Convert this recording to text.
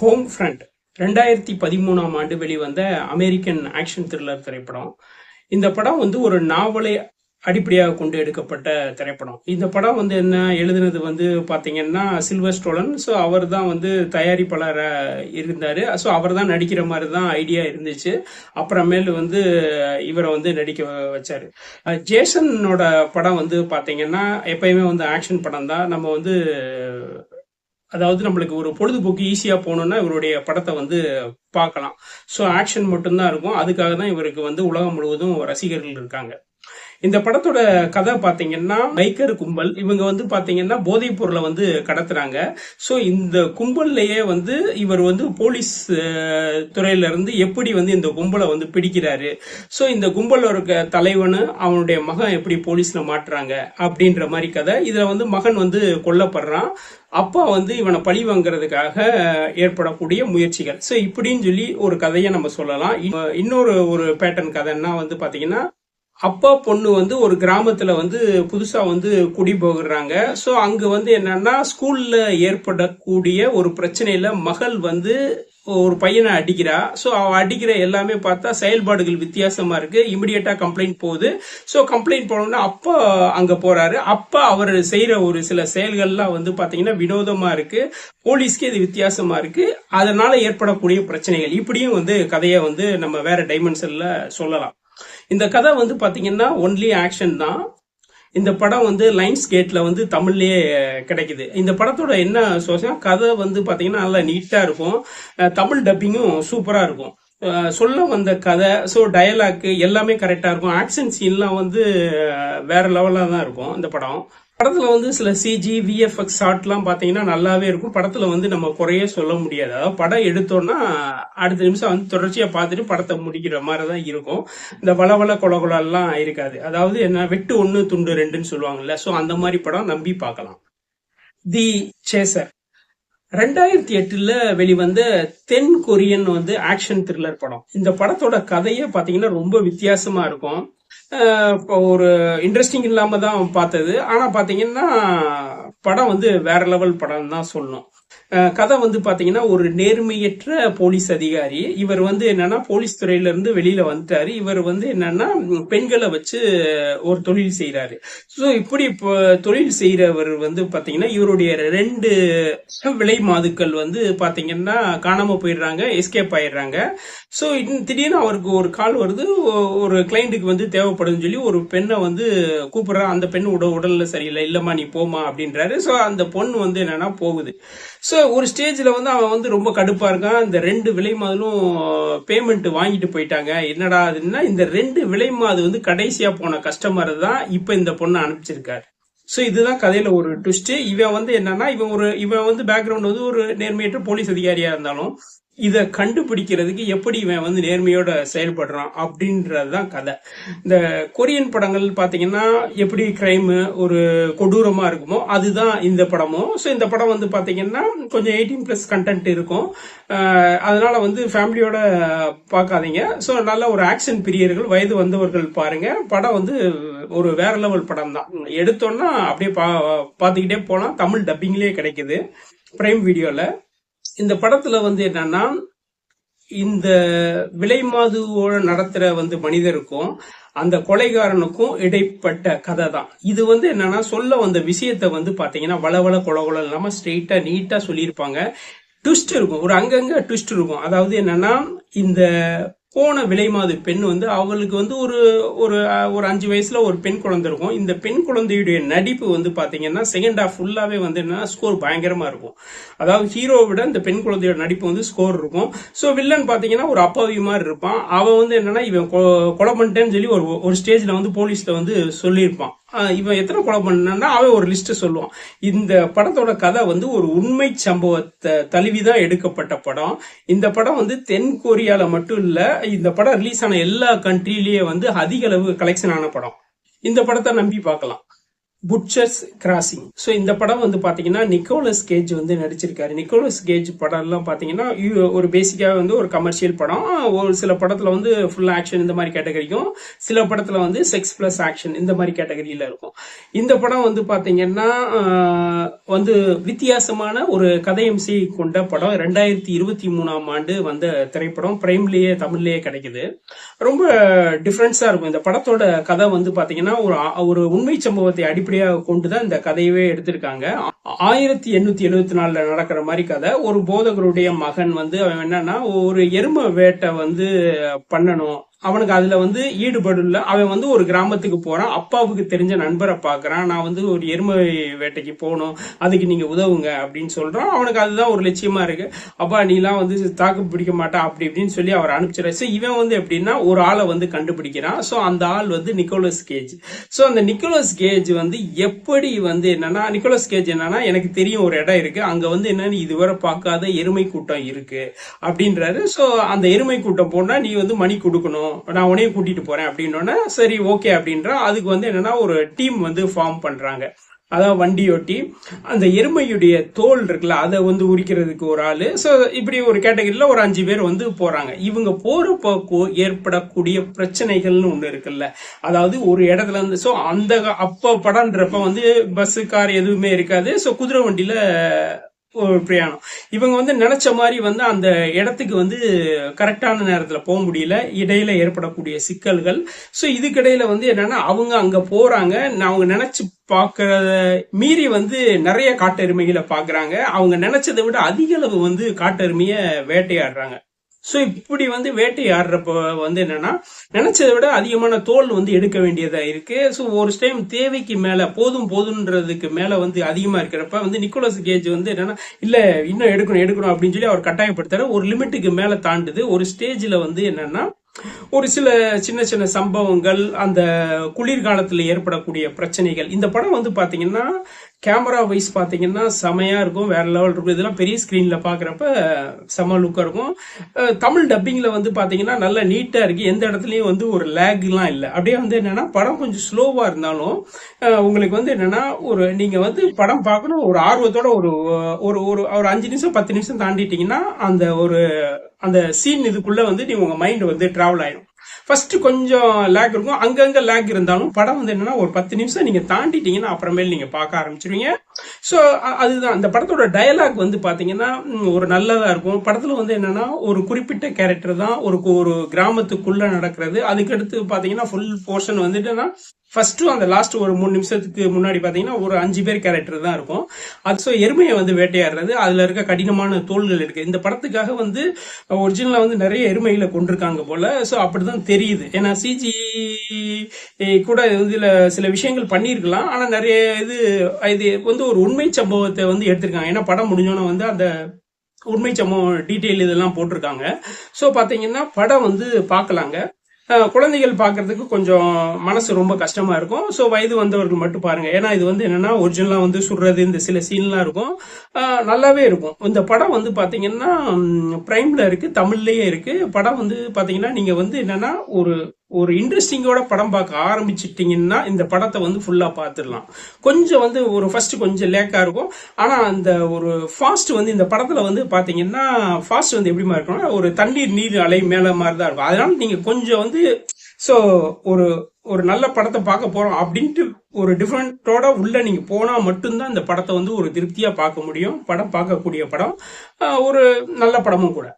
Home front ரெண்டாயிரத்தி பதிமூணாம் ஆண்டு வெளிவந்த அமெரிக்கன் ஆக்ஷன் த்ரில்லர் திரைப்படம். இந்த படம் வந்து ஒரு நாவலை அடிப்படையாக கொண்டு எடுக்கப்பட்ட திரைப்படம். இந்த படம் வந்து என்ன எழுதுனது வந்து பார்த்தீங்கன்னா சில்வர் ஸ்டோலன் ஸோ அவர் தான் வந்து தயாரிப்பாளராக இருந்தார். ஸோ அவர் தான் நடிக்கிற மாதிரி தான் ஐடியா இருந்துச்சு. அப்புறமேல் வந்து இவரை வந்து நடிக்க வச்சார். ஜேசனோட படம் வந்து பார்த்தீங்கன்னா எப்பயுமே வந்து ஆக்ஷன் படம் தான் நம்ம வந்து அதாவது நம்மளுக்கு ஒரு பொழுதுபோக்கு ஈஸியாக போகணும்னா இவருடைய படத்தை வந்து பார்க்கலாம். ஸோ ஆக்ஷன் மட்டும்தான் இருக்கும். அதுக்காக தான் இவருக்கு வந்து உலகம் முழுவதும் ரசிகர்கள் இருக்காங்க. இந்த படத்தோட கதை பாத்தீங்கன்னா பைக்கர் கும்பல். இவங்க வந்து பாத்தீங்கன்னா போதைப் பொருளை வந்து கடத்துறாங்க. ஸோ இந்த கும்பல்லையே வந்து இவர் வந்து போலீஸ் துறையிலிருந்து துறையில இருந்து எப்படி வந்து இந்த கும்பலை வந்து பிடிக்கிறாரு? ஸோ இந்த கும்பலில் இருக்க தலைவனு அவனுடைய மகன் எப்படி போலீஸ்ல மாட்டுறாங்க அப்படின்ற மாதிரி கதை. இதுல வந்து மகன் வந்து கொல்லப்படுறான். அப்பா வந்து இவனை பழி வாங்குறதுக்காக ஏற்படக்கூடிய முயற்சிகள். ஸோ இப்படின்னு சொல்லி ஒரு கதையை நம்ம சொல்லலாம். இன்னொரு ஒரு பேட்டர்ன் கதைன்னா வந்து பாத்தீங்கன்னா அப்பா பொண்ணு வந்து ஒரு கிராமத்தில் வந்து புதுசாக வந்து குடி போகிறாங்க. ஸோ அங்கே வந்து என்னன்னா ஸ்கூலில் ஏற்படக்கூடிய ஒரு பிரச்சனையில் மகள் வந்து ஒரு பையனை அடிக்கிறா. ஸோ அவ அடிக்கிற எல்லாமே பார்த்தா செயல்பாடுகள் வித்தியாசமா இருக்கு. இமிடியட்டா கம்ப்ளைண்ட் போகுது. ஸோ கம்ப்ளைண்ட் போனோம்னா அப்பா அங்க போறாரு. அப்பா அவர் செய்யற ஒரு சில செயல்கள்லாம் வந்து பாத்தீங்கன்னா வினோதமா இருக்கு. போலீஸ்க்கு இது வித்தியாசமா இருக்கு. அதனால ஏற்படக்கூடிய பிரச்சனைகள். இப்படியும் வந்து கதையை வந்து நம்ம வேற டைமென்ஷன்ல சொல்லலாம். இந்த கதை வந்து பார்த்தீங்கன்னா ஒன்லி ஆக்ஷன் தான். இந்த படம் வந்து லைன்ஸ் கேட்ல வந்து தமிழ்லயே கிடைக்குது. இந்த படத்தோட என்ன சோசனா கதை வந்து பார்த்தீங்கன்னா நல்லா நீட்டாக இருக்கும். தமிழ் டப்பிங்கும் சூப்பராக இருக்கும். சொல்ல வந்த கதை ஸோ டயலாக் எல்லாமே கரெக்டாக இருக்கும். ஆக்ஷன் சீன்லாம் வந்து வேறு வேற தான் இருக்கும் இந்த படம். படத்தில் வந்து சில சிஜி விஎஃப்எக்ஸ் ஷாட்லாம் பார்த்தீங்கன்னா நல்லாவே இருக்கும். படத்தில் வந்து நம்ம குறையே சொல்ல முடியாது. அதாவது படம் எடுத்தோம்னா அடுத்த நிமிஷம் வந்து தொடர்ச்சியாக பார்த்துட்டு படத்தை முடிக்கிற மாதிரி தான் இருக்கும். இந்த வளவள கொலகுலாம் இருக்காது. அதாவது என்ன வெட்டு ஒன்று துண்டு ரெண்டுன்னு சொல்லுவாங்கல்ல. ஸோ அந்த மாதிரி படம் நம்பி பார்க்கலாம் தி சேசர் ரெண்டாயிரத்தி எட்டுல வெளிவந்த தென் கொரியன் வந்து ஆக்ஷன் த்ரில்லர் படம். இந்த படத்தோட கதையே பார்த்தீங்கன்னா ரொம்ப வித்தியாசமா இருக்கும். இப்போ ஒரு இன்ட்ரெஸ்டிங் இல்லாம தான் பார்த்தது. ஆனா பாத்தீங்கன்னா படம் வந்து வேற லெவல் படம் தான் சொல்லணும். கதை வந்து பாத்தீங்கன்னா ஒரு நேர்மையற்ற போலீஸ் அதிகாரி. இவர் வந்து என்னன்னா போலீஸ் துறையில இருந்து வெளியில வந்துட்டாரு. இவர் வந்து என்னன்னா பெண்களை வச்சு ஒரு தொழில் செய்யறாரு ஸோ இப்படி இப்போ தொழில் செய்யறவர் வந்து பாத்தீங்கன்னா இவருடைய ரெண்டு விலை மாதுக்கள் வந்து பாத்தீங்கன்னா காணாம போயிடுறாங்க எஸ்கேப் ஆயிடுறாங்க. ஸோ திடீர்னு அவருக்கு ஒரு கால் வருது. ஒரு கிளைண்ட்டுக்கு வந்து தேவைப்படுதுன்னு சொல்லி ஒரு பெண்ணை வந்து கூப்பிடுறா. அந்த பெண் உட உடல்ல சரியில்லை. இல்லம்மா நீ போமா அப்படின்றாரு. ஸோ அந்த பொண்ணு வந்து என்னன்னா போகுது. ஸோ ஒரு ஸ்டேஜில் வந்து அவன் வந்து ரொம்ப கடுப்பாக இருக்கான். இந்த ரெண்டு விலை மாதலும் பேமெண்ட் வாங்கிட்டு போயிட்டாங்க. என்னடா அதுன்னா இந்த ரெண்டு விலை மாது வந்து கடைசியா போன கஸ்டமர் தான் இப்போ இந்த பொண்ணை அனுப்பிச்சிருக்காரு. ஸோ இதுதான் கதையில ஒரு ட்விஸ்ட்டு இவன் வந்து என்னன்னா இவன் ஒரு இவன் வந்து பேக்ரவுண்ட் வந்து ஒரு நேர்மையற்ற போலீஸ் அதிகாரியாக இருந்தாலும் இதை கண்டுபிடிக்கிறதுக்கு எப்படி இவன் வந்து நேர்மையோட செயல்படுறான் அப்படின்றது தான் கதை. இந்த கொரியன் படங்கள் பார்த்தீங்கன்னா எப்படி கிரைம் ஒரு கொடூரமாக இருக்குமோ அதுதான் இந்த படமும். ஸோ இந்த படம் வந்து பார்த்தீங்கன்னா கொஞ்சம் எயிட்டீன் ப்ளஸ் கண்டென்ட் இருக்கும். அதனால் அதனால வந்து ஃபேமிலியோட பார்க்காதீங்க. ஸோ நல்ல ஒரு ஆக்ஷன் பிரியர்கள் வயது வந்தவர்கள் பாருங்க. படம் வந்து ஒரு வேற லெவல் படம் தான். எடுத்தோன்னா அப்படியே பா பார்த்துக்கிட்டே போகலாம் தமிழ் டப்பிங்லேயே கிடைக்குது. பிரைம் வீடியோவில் இந்த படத்துல வந்து என்னன்னா இந்த விலைமாதுவோட நடத்துற வந்து மனிதருக்கும் அந்த கொலைகாரனுக்கும் இடைப்பட்ட கதை தான் இது வந்து என்னன்னா சொல்ல வந்த விஷயத்த வந்து பாத்தீங்கன்னா வளவள கொலகொல இல்லாம ஸ்ட்ரெயிட்டா நீட்டா சொல்லியிருப்பாங்க. ட்விஸ்ட் இருக்கும். ஒரு அங்கங்க ட்விஸ்ட் இருக்கும். அதாவது என்னன்னா இந்த போன விலைமாது பெண் வந்து அவளுக்கு வந்து ஒரு ஒரு ஒரு அஞ்சு வயசுல ஒரு பெண் குழந்தை இருக்கும். இந்த பெண் குழந்தையுடைய நடிப்பு வந்து பாத்தீங்கன்னா செகண்ட் ஹாஃப் ஃபுல்லாவே வந்து என்னன்னா ஸ்கோர் பயங்கரமா இருக்கும். அதாவது ஹீரோவை விட இந்த பெண் குழந்தையோட நடிப்பு வந்து ஸ்கோர் இருக்கும். ஸோ வில்லன் பாத்தீங்கன்னா ஒரு அப்பாவி மாதிரி இருப்பான். அவன் வந்து என்னன்னா இவன் கொ- கொலை பண்ணிட்டேன்னு சொல்லி ஒரு ஒரு ஸ்டேஜ்ல வந்து போலீஸ்ல வந்து சொல்லியிருப்பான். இவன் எத்தனை கொலை பண்ணா அவன் ஒரு லிஸ்ட் சொல்லுவான். இந்த படத்தோட கதை வந்து ஒரு உண்மை சம்பவத்தை தழுவிதான் எடுக்கப்பட்ட படம். இந்த படம் வந்து தென் கொரியாவில் மட்டும் இல்ல இந்த படம் ரிலீஸ் ஆன எல்லா கண்ட்ரிலேயே வந்து அதிக அளவு கலெக்ஷன் ஆன படம். இந்த படத்தை நம்பி பார்க்கலாம். புட்சர்ஸ் கிராசிங் ஸோ இந்த படம் வந்து பார்த்தீங்கன்னா நிக்கோலஸ் கேஜ் வந்து நடிச்சிருக்காரு. நிக்கோலஸ் கேஜ் படம்லாம் பார்த்தீங்கன்னா ஒரு பேசிக்காக வந்து ஒரு கமர்ஷியல் படம். ஒரு சில படத்தில் வந்து ஃபுல் ஆக்ஷன் இந்த மாதிரி கேட்டகரிக்கும் சில படத்தில் வந்து செக்ஸ் ப்ளஸ் ஆக்ஷன் இந்த மாதிரி கேட்டகரியில இருக்கும். இந்த படம் வந்து பார்த்தீங்கன்னா வந்து வித்தியாசமான ஒரு கதையம்சை கொண்ட படம். ரெண்டாயிரத்தி இருபத்தி மூணாம் ஆண்டு வந்த திரைப்படம். பிரைம்லேயே தமிழ்லேயே கிடைக்குது. ரொம்ப டிஃப்ரெண்ட்ஸாக இருக்கும். இந்த படத்தோட கதை வந்து பார்த்தீங்கன்னா ஒரு ஒரு உண்மை சம்பவத்தை அடிப்படையாக கொண்டு தான் இந்த கதையவே எடுத்திருக்காங்க. ஆயிரத்தி எண்ணூத்தி எழுபத்தி நாலுல நடக்கிற மாதிரி கதை. ஒரு போதகருடைய மகன் வந்து அவன் என்னன்னா ஒரு எருமை வேட்டை வந்து பண்ணணும். அவனுக்கு அதுல வந்து ஈடுபாடு இல்லை. அவன் வந்து ஒரு கிராமத்துக்கு போறான். அப்பாவுக்கு தெரிஞ்ச நண்பரை பாக்குறான். நான் வந்து ஒரு எருமை வேட்டைக்கு போகணும். அதுக்கு நீங்க உதவுங்க அப்படின்னு சொல்றான். அவனுக்கு அதுதான் ஒரு லட்சியமா இருக்கு. அப்பா நீலாம் வந்து தாக்கு பிடிக்க மாட்டா அப்படி இப்படின்னு சொல்லி அவர் அனுப்பிச்சிடற ஸோ இவன் வந்து எப்படின்னா ஒரு ஆளை வந்து கண்டுபிடிக்கிறான். ஸோ அந்த ஆள் வந்து நிக்கோலஸ் கேஜ். ஸோ அந்த நிக்கோலஸ் கேஜ் வந்து எப்படி வந்து என்னன்னா நிக்கோலஸ் கேஜ் என்னன்னா எனக்கு தெரியும் ஒரு இடம் இருக்கு. அங்க வந்து என்னன்னு இதுவரை பார்க்காத எருமை கூட்டம் இருக்கு. அப்படின்றாரு. ஸோ அந்த எருமை கூட்டம் போனா நீ வந்து மணி கொடுக்கணும். நான் உன்னையும் கூட்டிட்டு போறேன் அப்படின்னோடனே சரி ஓகே அப்படின்றா அதுக்கு வந்து என்னன்னா ஒரு டீம் வந்து ஃபார்ம் பண்றாங்க. அதான் வண்டியோட்டி அந்த எருமையுடைய தோல் இருக்குல்ல அதை வந்து உரிக்கிறதுக்கு ஒரு ஆள். ஸோ இப்படி ஒரு கேட்டகரியில ஒரு அஞ்சு பேர் வந்து போகிறாங்க இவங்க போகிறப்போ ஏற்படக்கூடிய பிரச்சனைகள்னு ஒன்று இருக்குல்ல. அதாவது ஒரு இடத்துல இருந்து ஸோ அந்த அப்போ படம்ன்றப்ப வந்து பஸ்ஸு கார் எதுவுமே இருக்காது. ஸோ குதிரை வண்டியில் ஒரு பிரயாணம். இவங்க வந்து நினைச்ச மாதிரி வந்து அந்த இடத்துக்கு வந்து கரெக்டான நேரத்தில் போக முடியல. இடையில ஏற்படக்கூடிய சிக்கல்கள். ஸோ இதுக்கிடையில வந்து என்னன்னா அவங்க அங்க போறாங்க. நான் அவங்க நினைச்சு பார்க்கறத மீறி வந்து நிறைய காட்டெருமைகளை பார்க்குறாங்க. அவங்க நினைச்சதை விட அதிக அளவு வந்து காட்டெருமையை வேட்டையாடுறாங்க. ஸோ இப்படி வந்து வேட்டையாடுறப்ப வந்து என்னன்னா நினைச்சதை விட அதிகமான தோல் வந்து எடுக்க வேண்டியதா இருக்கு. ஸோ ஒரு டைம் தேவைக்கு மேல போதும் போதுன்றதுக்கு மேல வந்து அதிகமா இருக்கிறப்ப வந்து நிக்கோலஸ் கேஜ் வந்து என்னன்னா இல்ல இன்னும் எடுக்கணும் எடுக்கணும் அப்படின்னு சொல்லி அவர் கட்டாயப்படுத்தாரு ஒரு லிமிட்டுக்கு மேல தாண்டுது. ஒரு ஸ்டேஜ்ல வந்து என்னன்னா ஒரு சில சின்ன சின்ன சம்பவங்கள் அந்த குளிர்காலத்தில் ஏற்படக்கூடிய பிரச்சனைகள் இந்த படம் வந்து பார்த்தீங்கன்னா கேமரா வைஸ் பார்த்தீங்கன்னா செமையாக இருக்கும் வேற லெவல் இருக்கும். இதெல்லாம் பெரிய ஸ்க்ரீனில் பார்க்குறப்ப செம லுக்காக இருக்கும். தமிழ் டப்பிங்கில் வந்து பார்த்தீங்கன்னா நல்லா நீட்டாக இருக்குது எந்த இடத்துலையும் வந்து ஒரு லேக்லாம் இல்லை. அப்படியே வந்து என்னென்னா படம் கொஞ்சம் ஸ்லோவாக இருந்தாலும் உங்களுக்கு வந்து என்னென்னா ஒரு நீங்கள் வந்து படம் பார்க்கணும் ஒரு ஆர்வத்தோட ஒரு ஒரு ஒரு ஒரு அஞ்சு நிமிஷம் பத்து நிமிஷம் தாண்டிட்டீங்கன்னா அந்த ஒரு அந்த சீன் இதுக்குள்ளே வந்து நீ உங்கள் மைண்டு வந்து ட்ராவல் ஆகிடும் ஃபர்ஸ்ட் கொஞ்சம் லேக் இருக்கும். அங்கங்க லேக் இருந்தாலும் படம் வந்து என்னன்னா ஒரு பத்து நிமிஷம் நீங்க தாண்டிட்டீங்கன்னா அப்புறமேல் நீங்க பார்க்க ஆரம்பிச்சிருவீங்க. ஸோ அதுதான். அந்த படத்தோட டயலாக் வந்து பாத்தீங்கன்னா ஒரு நல்லதா இருக்கும். படத்துல வந்து என்னன்னா ஒரு குறிப்பிட்ட கேரக்டர் தான் ஒரு ஒரு கிராமத்துக்குள்ள நடக்கிறது. அதுக்கடுத்து பாத்தீங்கன்னா ஃபுல் போர்ஷன் வந்துட்டுன்னா ஃபர்ஸ்ட் அந்த லாஸ்ட் ஒரு மூணு நிமிஷத்துக்கு முன்னாடி பார்த்தீங்கன்னா ஒரு அஞ்சு பேர் கேரக்டர் தான் இருக்கும். அது ஸோ எருமையை வந்து வேட்டையாடுறது. அதில் இருக்க கடினமான தோள்கள் இருக்கு. இந்த படத்துக்காக வந்து ஒரிஜினலாக வந்து நிறைய எருமைகளை கொண்டிருக்காங்க போல. ஸோ அப்படி தான் தெரியுது. ஏன்னா சிஜி கூட இதில் சில விஷயங்கள் பண்ணியிருக்கலாம். ஆனால் நிறைய இது இது வந்து ஒரு உண்மை சம்பவத்தை வந்து எடுத்திருக்காங்க. ஏன்னா படம் முடிஞ்சோன்னே வந்து அந்த உண்மை சம்பவம் டீட்டெயில் இதெல்லாம் போட்டிருக்காங்க. ஸோ பார்த்தீங்கன்னா படம் வந்து பார்க்கலாங்க. குழந்தைகள் பார்க்கறதுக்கு கொஞ்சம் மனசு ரொம்ப கஷ்டமா இருக்கும். ஸோ வயது வந்தவர்கள் மட்டும் பாருங்க. ஏன்னா இது வந்து என்னன்னா ஒரிஜினலாக வந்து சுடுறது இந்த சில சீன்லாம் இருக்கும். நல்லாவே இருக்கும். இந்த படம் வந்து பார்த்தீங்கன்னா பிரைம்ல இருக்கு தமிழ்லேயே இருக்கு. படம் வந்து பார்த்தீங்கன்னா நீங்க வந்து என்னன்னா ஒரு ஒரு இன்ட்ரெஸ்டிங்கோட படம் பார்க்க ஆரம்பிச்சிட்டிங்கன்னா இந்த படத்தை வந்து ஃபுல்லாக பார்த்துடலாம். கொஞ்சம் வந்து ஒரு ஃபர்ஸ்ட் கொஞ்சம் லேக்காக இருக்கும். ஆனால் அந்த ஒரு ஃபாஸ்ட் வந்து இந்த படத்தில் வந்து பார்த்தீங்கன்னா ஃபாஸ்ட் வந்து எப்படிமா இருக்கும்னா ஒரு தண்ணீர் நீர் அலை மேலே மாதிரி தான் இருக்கும். அதனால நீங்கள் கொஞ்சம் வந்து ஸோ ஒரு ஒரு நல்ல படத்தை பார்க்க போகிறோம் அப்படின்ட்டு ஒரு டிஃப்ரெண்ட்டோட உள்ளே நீங்கள் போனால் மட்டும்தான் இந்த படத்தை வந்து ஒரு திருப்தியாக பார்க்க முடியும். படம் பார்க்கக்கூடிய படம். ஒரு நல்ல படமும் கூட.